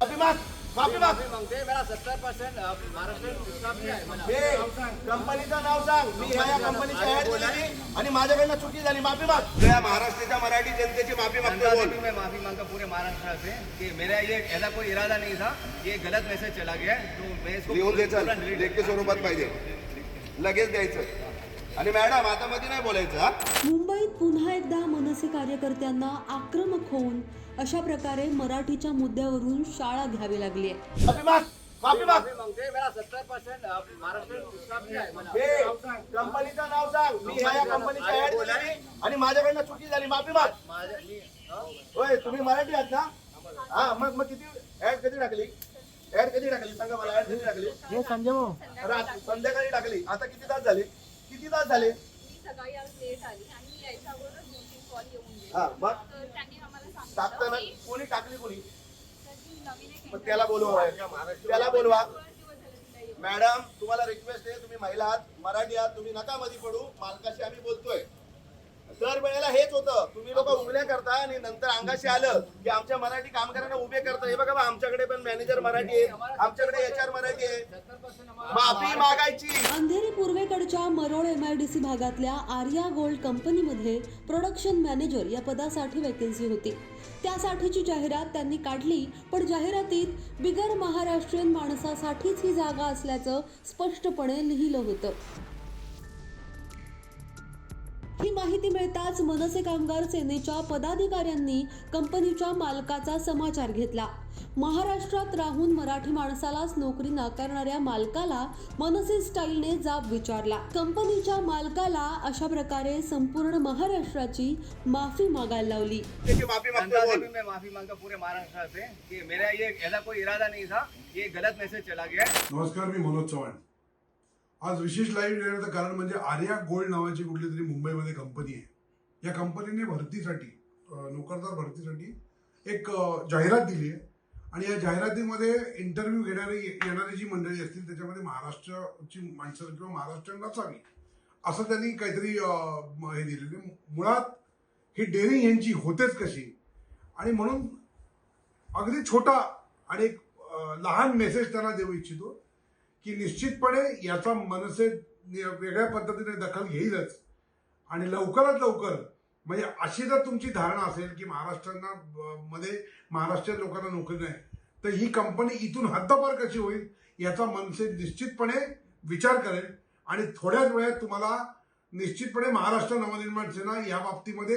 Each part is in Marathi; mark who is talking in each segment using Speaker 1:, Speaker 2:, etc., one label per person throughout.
Speaker 1: माफी माग माफी माग.
Speaker 2: माफी मागते मेरा सत्तर परसेंट मला.
Speaker 1: कंपनीचं नाव सांग. मी ह्या या कंपनीची ऍड दिलेली आणि माझ्याकडनं चुकी झाली. माफी माग. या महाराष्ट्राच्या मराठी जनतेची माफी मागतो बोल.
Speaker 2: में माफी मांगता पूरे महाराष्ट्र से कि मेरा ये ऐसा कोई इरादा नहीं था. ये गलत मैसेज चला गया है. तो मैं इसको
Speaker 1: लिहून दे
Speaker 2: पूरा
Speaker 1: चल
Speaker 2: delete
Speaker 1: लेखी स्वरूपात पाहिजे. लगेच द्यायचं. आणि मॅडम आता मध्ये नाही बोलायचं हा?
Speaker 3: मुंबईत पुन्हा एकदा मनसे कार्यकर्त्यांना आक्रमक होऊन अशा प्रकारे मराठीच्या मुद्द्यावरून शाळा घ्यावी लागली आहे.
Speaker 1: माफी माग माफी माग.
Speaker 2: माफी मांगते मेरा सत्तर परसेंट महाराष्ट्र स्टाफ भी आहे मला.
Speaker 1: हे कंपनीचं नाव सांग. मी ह्या या कंपनीची ऍड दिलेली आणि माझ्याकडनं चुकी झाली माफी माग.
Speaker 2: हं?
Speaker 1: होय तुम्ही मराठी आहात ना? हा मग मग किती ऍड कधी टाकली? ऍड कधी टाकली? सांगा मला ऍड कधी टाकली?
Speaker 4: हे संजय भाऊ.
Speaker 1: रात संध्याकाळी टाकली. आता किती तास झाले? किती तास झाले?
Speaker 5: मी सकाळी आज लेट आली आणि यायच्या अगोदर दोन तीन कॉल येऊन गेले.
Speaker 1: हा मग?
Speaker 5: तर त्यांनी आम्हाला
Speaker 1: टाकताना
Speaker 5: की
Speaker 1: कोणी टाकली कोणी?
Speaker 5: त्याची नवीन एक
Speaker 1: मग त्याला बोलवा. त्याला बोलवा.
Speaker 5: दोन दिवस झाले तिला येऊन.
Speaker 1: मॅडम तुम्हाला रिक्वेस्ट आहे तुम्ही महिला आहात. मराठी आहात तुम्ही नका मध्ये पडू. मालकाशी आम्ही बोलतोय. दर वेळेला हेच होतं. तुम्ही लोक उंगल्या करता आणि नंतर अंगाशी आलं की आमच्या मराठी कामगारांना उभे करता. हे बघा बा, आमच्याकडे पण मॅनेजर मराठी आहे. आमच्याकडे एच आर मराठी आहे. माफी मागायची.
Speaker 3: अंधेरी पूर्वेकडच्या मरोळ एमआयडीसी भागातल्या आर्या गोल्ड कंपनीमध्ये प्रोडक्शन मॅनेजर या पदासाठी वॅकन्सी होती. त्यासाठीची जाहिरात त्यांनी काढली पण जाहिरातीत बिगर महाराष्ट्रीयन माणसासाठीच ही जागा असल्याचं स्पष्टपणे लिहिलं होतं. ही माहिती मिळताच मनसे कामगार सेनेच्या पदाधिकाऱ्यांनी कंपनीच्या मालकाचा समाचार घेतला. महाराष्ट्रात राहून मराठी माणसालाच नोकरी नाकारणाऱ्या मालकाला मनसे स्टाईलने जाब विचारला. कंपनीच्या मालकाला अशा प्रकारे संपूर्ण महाराष्ट्राची माफी मागायला लावली.
Speaker 1: त्याची माफी
Speaker 2: गंगा
Speaker 1: मागतो
Speaker 2: देवी
Speaker 1: बोल.
Speaker 2: में माफी मांगता पूरे महाराष्ट्र से कि मेरा ये ऐसा कोई इरादा नहीं था ये गलत मैसेज चला गया है।
Speaker 6: नमस्कार मी मनोज चव्हाण. आज विशेष लाईव्ह येण्याचं कारण म्हणजे आर्या गोल्ड नावाची कुठली तरी मुंबईमध्ये कंपनी आहे. या कंपनीने भरतीसाठी नोकरदार भरतीसाठी एक जाहिरात दिली आहे. आणि या जाहिरातीमध्ये इंटरव्ह्यू घेणारी येणारी जी मंडळी असतील त्याच्यामध्ये महाराष्ट्राची माणसं किंवा महाराष्ट्र नसावी असं त्यांनी काहीतरी हे दिलेले मुळात ही डेअरिंग यांची होतेच कशी? आणि म्हणून अगदी छोटा आणि एक लहान मेसेज त्यांना देऊ इच्छितो. की निश्चितपणे याचा मनसे वेगळ्या पद्धतीने दखल घेईलच. आणि लवकरात लवकर म्हणजे अशी जर तुमची धारणा असेल की महाराष्ट्रांना मध्ये महाराष्ट्रीयन लोकांना नोकरी नाही तर ही कंपनी इथून हद्दपार कशी होईल याचा मनसे निश्चितपणे विचार करेल. आणि थोड्याच वेळात तुम्हाला निश्चितपणे महाराष्ट्र नवनिर्माण सेना या बाबतीमध्ये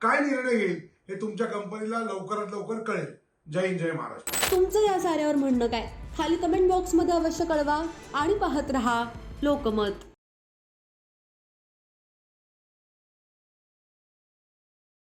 Speaker 6: काय निर्णय घेईल हे तुमच्या कंपनीला लवकरात लवकर कळेल. जय हिंद जय महाराष्ट्र.
Speaker 3: तुमचं या साऱ्यावर म्हणणं काय? खाली कमेंट बॉक्समध्ये अवश्य कळवा आणि पाहत रहा लोकमत.